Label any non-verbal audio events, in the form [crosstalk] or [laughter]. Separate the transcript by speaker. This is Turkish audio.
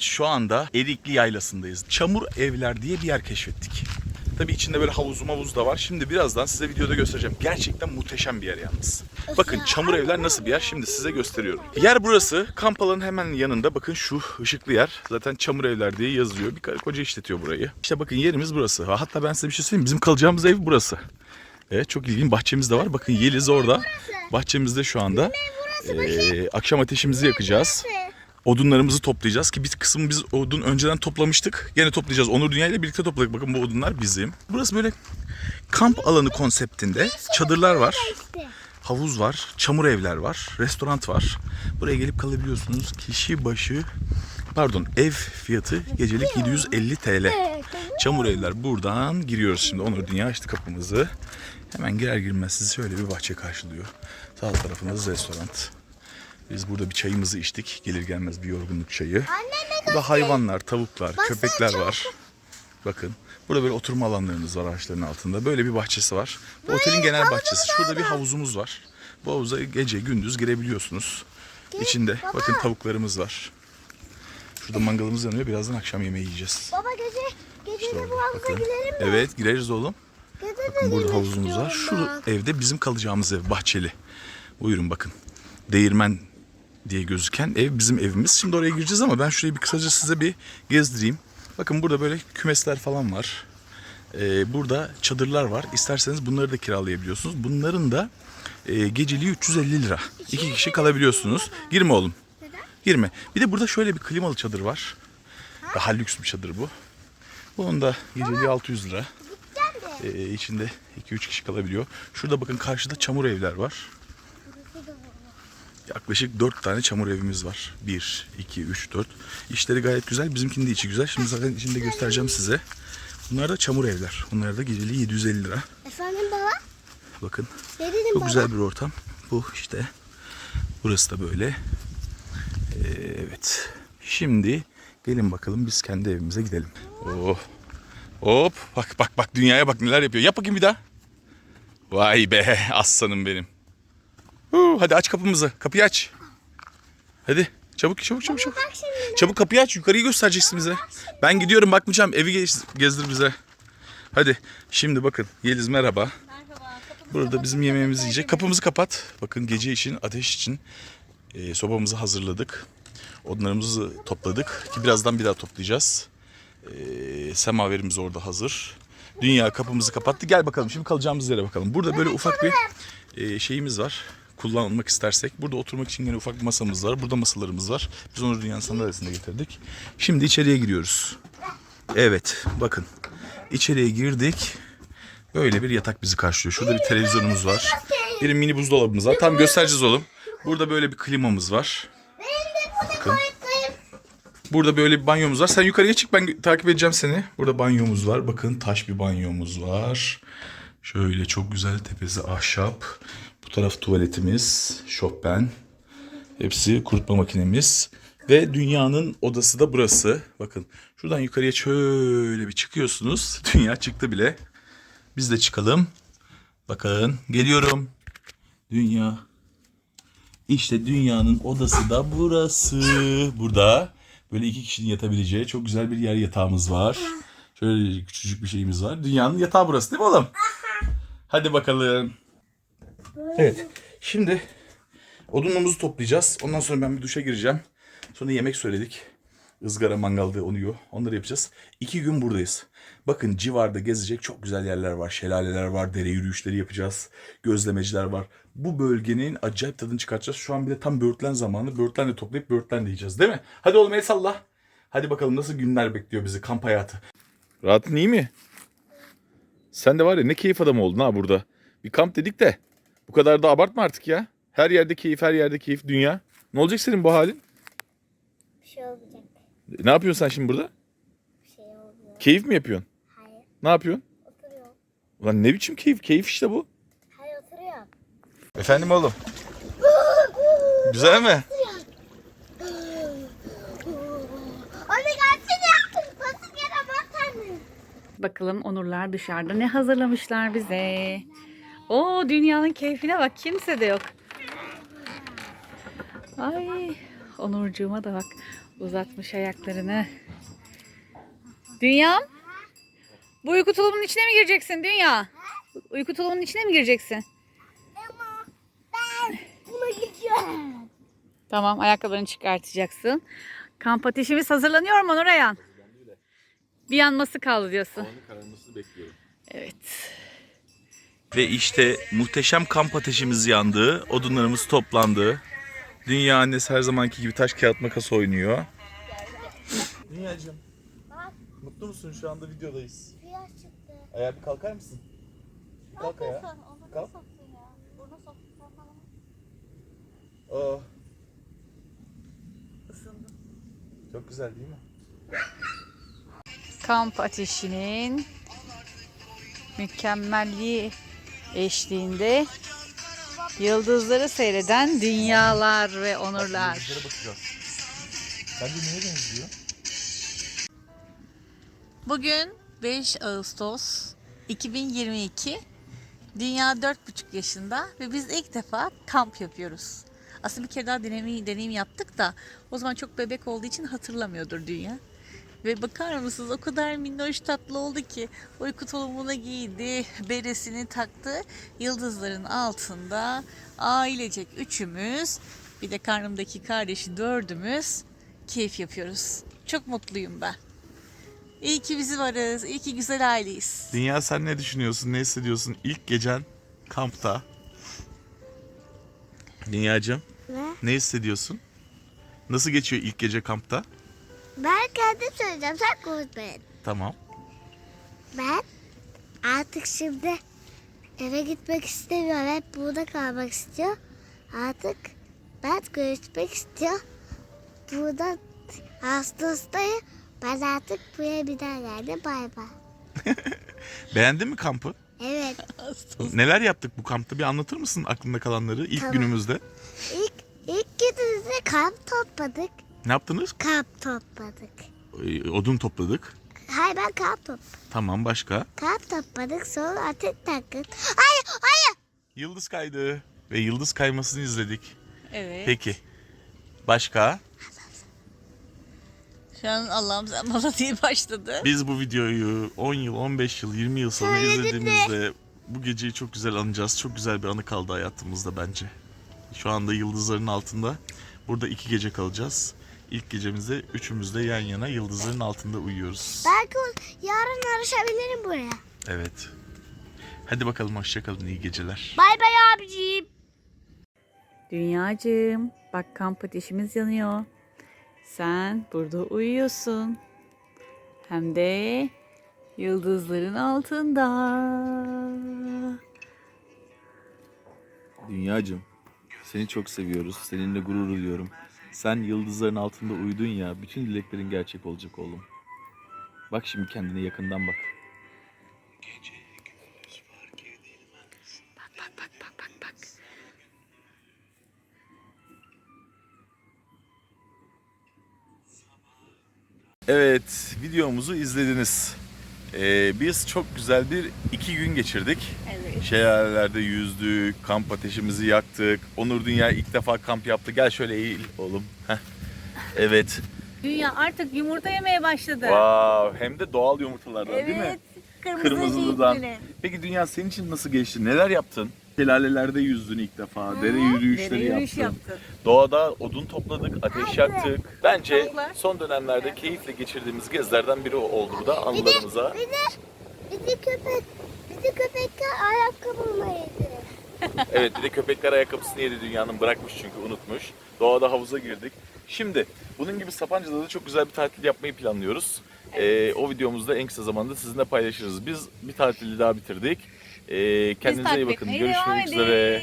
Speaker 1: Şu anda Erikli Yaylası'ndayız. Çamur Evler diye bir yer keşfettik. Tabii içinde böyle havuz mavuz da var. Şimdi birazdan size videoda göstereceğim. Gerçekten muhteşem bir yer yalnız. Bakın çamur evler nasıl bir yer şimdi size gösteriyorum. Yer burası. Kamp alanın hemen yanında. Bakın şu ışıklı yer. Zaten çamur evler diye yazıyor. Bir karı koca işletiyor burayı. İşte bakın yerimiz burası. Hatta ben size bir şey söyleyeyim. Bizim kalacağımız ev burası. Evet çok ilginç. Bahçemiz de var. Bakın Yeliz orada. Bahçemizde şu anda. Ee, akşam ateşimizi yakacağız. Odunlarımızı toplayacağız ki bir kısmı biz odun önceden toplamıştık. Gene toplayacağız. Onur Dünya ile birlikte topladık. Bakın bu odunlar bizim. Burası böyle kamp alanı konseptinde. Çadırlar var. Havuz var. Çamur evler var. Restoran var. Buraya gelip kalabiliyorsunuz. Kişi başı pardon ev fiyatı gecelik 750 TL. Çamur evler buradan giriyoruz şimdi. Onur Dünya açtı kapımızı. Hemen girer girmez sizi şöyle bir bahçe karşılıyor. Sağ tarafınız restoran. Biz burada bir çayımızı içtik. Gelir gelmez bir yorgunluk çayı. Burada hayvanlar, tavuklar, köpekler var. Bakın. Burada böyle oturma alanlarımız var ağaçların altında. Böyle bir bahçesi var. Bu otelin genel bahçesi. Şurada bir havuzumuz var. Bu havuza gece gündüz girebiliyorsunuz. İçinde bakın tavuklarımız var. Şurada mangalımız yanıyor. Birazdan akşam yemeği yiyeceğiz.
Speaker 2: Baba gece gece
Speaker 1: İşte
Speaker 2: de
Speaker 1: orada,
Speaker 2: bu havuza
Speaker 1: bakın.
Speaker 2: girelim mi?
Speaker 1: Evet gireriz oğlum.
Speaker 2: Gece de
Speaker 1: Bakın burada
Speaker 2: girmek
Speaker 1: havuzumuz var. Şu
Speaker 2: istiyorum ben.
Speaker 1: evde bizim kalacağımız ev. Bahçeli. Buyurun bakın. Değirmen diye gözüken ev bizim evimiz. Şimdi oraya gireceğiz ama ben şurayı bir kısaca size bir gezdireyim. Bakın burada böyle kümesler falan var. Ee, burada çadırlar var. İsterseniz bunları da kiralayabiliyorsunuz. Bunların da e, geceliği 350 lira. İki kişi kalabiliyorsunuz. Girme oğlum. Girme. Bir de burada şöyle bir klimalı çadır var. Daha lüks bir çadır bu. Bunun da geceliği 600 lira. Ee, içinde 2-3 kişi kalabiliyor. Şurada bakın karşıda çamur evler var. Yaklaşık 4 tane çamur evimiz var. 1, 2, 3, 4. İşleri gayet güzel. Bizimkinin de içi güzel. Şimdi zaten içinde göstereceğim size. Bunlar da çamur evler. Bunlar da geceliği 750 lira.
Speaker 2: Efendim baba?
Speaker 1: Bakın
Speaker 2: Ne dedin
Speaker 1: çok
Speaker 2: baba?
Speaker 1: güzel bir ortam. Bu işte. Burası da böyle. Ee, evet. Şimdi gelin bakalım biz kendi evimize gidelim. Oh. Hop. Bak bak bak dünyaya bak neler yapıyor. Yap bakayım bir daha. Vay be aslanım benim. Huu, hadi aç kapımızı. Kapıyı aç. Hadi. Çabuk çabuk çabuk çabuk. Çabuk kapıyı aç. Yukarıyı göstereceksin bize. Ben gidiyorum bakmayacağım. Evi gez- gezdir bize. Hadi. Şimdi bakın. Yeliz merhaba. Burada bizim yemeğimizi yiyecek. Kapımızı kapat. Bakın gece için, ateş için e, sobamızı hazırladık. Odunlarımızı topladık. Ki birazdan bir daha toplayacağız. E, semaverimiz orada hazır. Dünya kapımızı kapattı. Gel bakalım şimdi kalacağımız yere bakalım. Burada böyle ufak bir e, şeyimiz var. Kullanmak istersek. Burada oturmak için yine ufak bir masamız var. Burada masalarımız var. Biz onu dünyanın sandalyesine getirdik. Şimdi içeriye giriyoruz. Evet bakın. İçeriye girdik. Böyle bir yatak bizi karşılıyor. Şurada bir televizyonumuz var. Bir mini buzdolabımız var. Tam göstereceğiz oğlum. Burada böyle bir klimamız var. Bakın. Burada böyle bir banyomuz var. Sen yukarıya çık ben takip edeceğim seni. Burada banyomuz var. Bakın taş bir banyomuz var. Şöyle çok güzel tepesi ahşap. Bu taraf tuvaletimiz. Chopin. Hepsi kurutma makinemiz. Ve dünyanın odası da burası. Bakın şuradan yukarıya şöyle bir çıkıyorsunuz. [laughs] Dünya çıktı bile. Biz de çıkalım. Bakın geliyorum. Dünya. İşte dünyanın odası da burası. Burada böyle iki kişinin yatabileceği çok güzel bir yer yatağımız var. Şöyle küçücük bir şeyimiz var. Dünyanın yatağı burası değil mi oğlum? Hadi bakalım. Evet. Şimdi odunumuzu toplayacağız. Ondan sonra ben bir duşa gireceğim. Sonra yemek söyledik. Izgara mangalda oluyor. Onları yapacağız. İki gün buradayız. Bakın civarda gezecek çok güzel yerler var. Şelaleler var. Dere yürüyüşleri yapacağız. Gözlemeciler var. Bu bölgenin acayip tadını çıkartacağız. Şu an bir de tam böğürtlen zamanı. Böğürtlen de toplayıp böğürtlen de yiyeceğiz değil mi? Hadi oğlum el salla. Hadi bakalım nasıl günler bekliyor bizi kamp hayatı. Rahatın iyi mi? Sen de var ya ne keyif adamı oldun ha burada. Bir kamp dedik de bu kadar da abartma artık ya. Her yerde keyif, her yerde keyif, dünya. Ne olacak senin bu halin?
Speaker 2: Bir şey olacak.
Speaker 1: Ne yapıyorsun sen şimdi burada?
Speaker 2: Bir şey olmuyor.
Speaker 1: Keyif mi yapıyorsun?
Speaker 2: Hayır.
Speaker 1: Ne yapıyorsun?
Speaker 2: Oturuyor.
Speaker 1: Ulan ne biçim keyif? Keyif işte bu.
Speaker 2: Hayır oturuyor.
Speaker 1: Efendim oğlum. [gasps] Güzel mi? [gasps]
Speaker 3: Bakalım Onurlar dışarıda ne hazırlamışlar bize. O dünyanın keyfine bak kimse de yok. Ay Onurcuğuma da bak. Uzatmış ayaklarını. Dünya? Bu uyku tulumunun içine mi gireceksin Dünya? Uyku tulumunun içine mi gireceksin?
Speaker 2: Ama ben buna gideceğim.
Speaker 3: Tamam ayakkabılarını çıkartacaksın. Kamp ateşimiz hazırlanıyor mu Nurayan? Bir yanması kaldı diyorsun.
Speaker 1: kararmasını bekliyorum.
Speaker 3: Evet.
Speaker 1: Ve işte muhteşem kamp ateşimiz yandı. Odunlarımız toplandı. Dünya annesi her zamanki gibi taş kağıt makas oynuyor. Dünyacığım. Mutlu musun? Şu anda videodayız.
Speaker 2: Rüya çıktı.
Speaker 1: Ayağa bir kalkar mısın? Bir kalk ayağa. Kalk. Aa. Çok güzel değil mi?
Speaker 3: Kamp ateşinin mükemmelliği eşliğinde yıldızları seyreden dünyalar ve onurlar.
Speaker 1: Yıldızlara bakacağız. Sence neye benziyor?
Speaker 3: Bugün 5 Ağustos 2022. Dünya 4,5 yaşında ve biz ilk defa kamp yapıyoruz. Aslında bir kere daha deneyim, deneyim yaptık da o zaman çok bebek olduğu için hatırlamıyordur Dünya. Ve bakar mısınız o kadar minnoş tatlı oldu ki uyku tulumunu giydi, beresini taktı. Yıldızların altında ailecek üçümüz bir de karnımdaki kardeşi dördümüz keyif yapıyoruz. Çok mutluyum ben. İyi ki bizi varız. İyi ki güzel aileyiz.
Speaker 1: Dünya sen ne düşünüyorsun? Ne hissediyorsun? İlk gecen kampta. Dünyacığım
Speaker 2: Ne?
Speaker 1: ne hissediyorsun? Nasıl geçiyor ilk gece kampta?
Speaker 2: Ben kendim söyleyeceğim. Sen konuşmayın.
Speaker 1: Tamam.
Speaker 2: Ben artık şimdi eve gitmek istemiyorum. Hep burada kalmak istiyor. Artık ben görüşmek istiyor. Burada hastastayım. Ben artık buraya bir daha geldim. Bay bay. [laughs]
Speaker 1: Beğendin mi kampı?
Speaker 2: Evet. [laughs]
Speaker 1: Neler yaptık bu kampta? Bir anlatır mısın aklında kalanları ilk
Speaker 2: Tamam.
Speaker 1: günümüzde?
Speaker 2: İlk, ilk günümüzde kamp topladık.
Speaker 1: Ne yaptınız?
Speaker 2: Kamp topladık.
Speaker 1: Ee, Odun topladık.
Speaker 2: Hayır ben kamp topladım.
Speaker 1: Tamam başka?
Speaker 2: Kamp topladık sonra ateş taktık. Hayır hayır.
Speaker 1: Yıldız kaydı. Ve yıldız kaymasını izledik.
Speaker 3: Evet.
Speaker 1: Peki. Başka?
Speaker 3: Şu an Allah'ım sen bana diye başladı.
Speaker 1: Biz bu videoyu 10 yıl, 15 yıl, 20 yıl sonra
Speaker 2: Söyledim de.
Speaker 1: izlediğimizde bu geceyi çok güzel anacağız. Çok güzel bir anı kaldı hayatımızda bence. Şu anda yıldızların altında. Burada iki gece kalacağız. İlk gecemizde üçümüz de yan yana yıldızların altında uyuyoruz.
Speaker 2: Belki o- yarın arışabilirim buraya.
Speaker 1: Evet. Hadi bakalım hoşçakalın iyi geceler.
Speaker 2: Bay bay abiciğim.
Speaker 3: Dünyacığım bak kamp ateşimiz yanıyor. Sen burada uyuyorsun. Hem de yıldızların altında.
Speaker 1: Dünyacım, seni çok seviyoruz. Seninle gurur duyuyorum. Sen yıldızların altında uyudun ya, bütün dileklerin gerçek olacak oğlum. Bak şimdi kendine yakından bak.
Speaker 3: Bak bak bak bak bak bak.
Speaker 1: Evet, videomuzu izlediniz. Ee, biz çok güzel bir iki gün geçirdik.
Speaker 3: Evet.
Speaker 1: Şelalelerde yüzdük, kamp ateşimizi yaktık. Onur Dünya ilk defa kamp yaptı. Gel şöyle eğil oğlum. Heh. Evet.
Speaker 3: Dünya artık yumurta yemeye başladı.
Speaker 1: Wow, hem de doğal yumurtalardan değil mi?
Speaker 3: Evet. Kırmızı
Speaker 1: Kırmızılıdan.
Speaker 3: renkli.
Speaker 1: Peki Dünya senin için nasıl geçti? Neler yaptın? Şelalelerde yüzdün ilk defa. Dere yürüyüşleri
Speaker 3: Dere yürüyüş
Speaker 1: yaptın.
Speaker 3: yaptın.
Speaker 1: Doğada odun topladık, ateş yaktık. Bence
Speaker 3: Tavuklar.
Speaker 1: son dönemlerde keyifle geçirdiğimiz gezilerden biri oldu bu da anılarımıza.
Speaker 2: Bir de, bir de köpek, bir de köpekler ayakkabımı yedi. [laughs]
Speaker 1: Evet bir de köpekler ayakkabısını yedi dünyanın bırakmış çünkü unutmuş. Doğada havuza girdik. Şimdi bunun gibi Sapanca'da da çok güzel bir tatil yapmayı planlıyoruz. Ee, o videomuzda en kısa zamanda sizinle paylaşırız. Biz bir tatili daha bitirdik. Ee, kendinize iyi bakın. Görüşmek üzere.